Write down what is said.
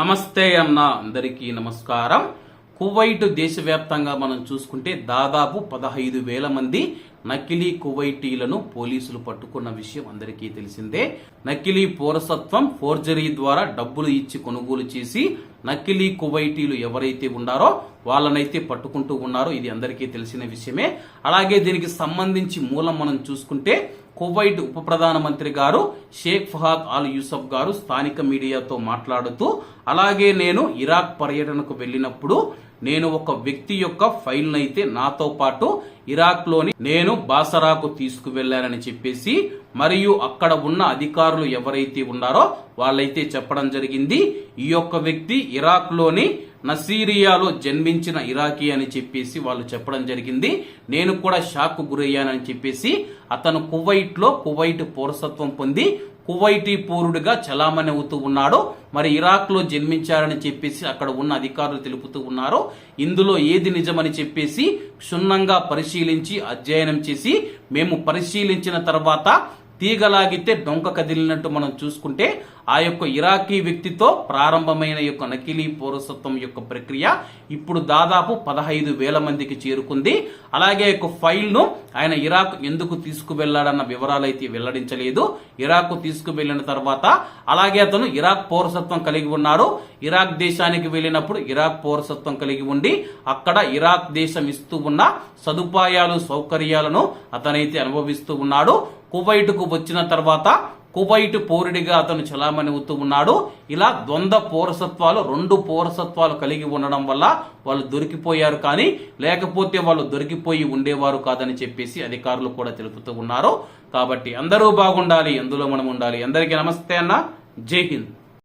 నమస్తే అన్న అందరికీ నమస్కారం. కువైట్ దేశవ్యాప్తంగా మనం చూసుకుంటే దాదాపు పదహైదు వేల మంది నకిలీ కువైటీలను పోలీసులు పట్టుకున్న విషయం అందరికీ తెలిసిందే. నకిలీ పౌరసత్వం ఫోర్జరీ ద్వారా డబ్బులు ఇచ్చి కొనుగోలు చేసి నకిలీ కువైటీలు ఎవరైతే ఉన్నారో వాళ్ళనైతే పట్టుకుంటూ ఉన్నారో. ఇది అందరికీ తెలిసిన విషయమే. అలాగే దీనికి సంబంధించి మూలం మనం చూసుకుంటే కువైట్ ఉప ప్రధానమంత్రి గారు షేక్ ఫహాద్ అల్ యూసఫ్ గారు స్థానిక మీడియాతో మాట్లాడుతూ అలాగే నేను ఇరాక్ పర్యటనకు వెళ్ళినప్పుడు నేను ఒక వ్యక్తి యొక్క ఫైల్ అయితే నాతో పాటు ఇరాక్లోని నేను బాసరాకు తీసుకువెళ్ళానని చెప్పేసి మరియు అక్కడ ఉన్న అధికారులు ఎవరైతే ఉన్నారో వాళ్ళైతే చెప్పడం జరిగింది. ఈ యొక్క వ్యక్తి ఇరాక్లోని నసీరియాలో జన్మించిన ఇరాకీ అని చెప్పేసి వాళ్ళు చెప్పడం జరిగింది. నేను కూడా షాక్ గురయ్యానని చెప్పేసి అతను కువైట్లో కువైట్ పౌరసత్వం పొంది కువైటీ పౌరుడిగా చలామణి అవుతూ ఉన్నాడు. మరి ఇరాక్లో జన్మించారని చెప్పేసి అక్కడ ఉన్న అధికారులు తెలుపుతూ ఉన్నారు. ఇందులో ఏది నిజమని చెప్పేసి క్షుణ్ణంగా పరిశీలించి అధ్యయనం చేసి మేము పరిశీలించిన తర్వాత తీగలాగితే డొంక కదిలినట్టు మనం చూసుకుంటే ఆ యొక్క ఇరాకీ వ్యక్తితో ప్రారంభమైన యొక్క నకిలీ పౌరసత్వం యొక్క ప్రక్రియ ఇప్పుడు దాదాపు పదహైదు వేల మందికి చేరుకుంది. అలాగే యొక్క ఫైల్ను ఆయన ఇరాక్ ఎందుకు తీసుకువెళ్ళాడన్న వివరాలు అయితే వెల్లడించలేదు. ఇరాక్ తీసుకువెళ్ళిన తర్వాత అలాగే అతను ఇరాక్ పౌరసత్వం కలిగి ఉన్నారు ఇరాక్ దేశానికి వెళ్ళినప్పుడు ఇరాక్ పౌరసత్వం కలిగి ఉండి అక్కడ ఇరాక్ దేశం ఇస్తూ ఉన్న సదుపాయాలు సౌకర్యాలను అతనైతే అనుభవిస్తూ ఉన్నాడు. కువైటుకు వచ్చిన తర్వాత కువైట్ పౌరుడిగా అతను చలామణి అవుతూ ఉన్నాడు. ఇలా ద్వంద్వ పౌరసత్వాలు రెండు పౌరసత్వాలు కలిగి ఉండడం వల్ల వాళ్ళు దొరికిపోయారు కానీ లేకపోతే వాళ్ళు దొరికిపోయి ఉండేవారు కాదని చెప్పేసి అధికారులు కూడా తెలుపుతూ ఉన్నారు. కాబట్టి అందరూ బాగుండాలి అందులో మనం ఉండాలి. అందరికీ నమస్తే అన్న. జై హింద్.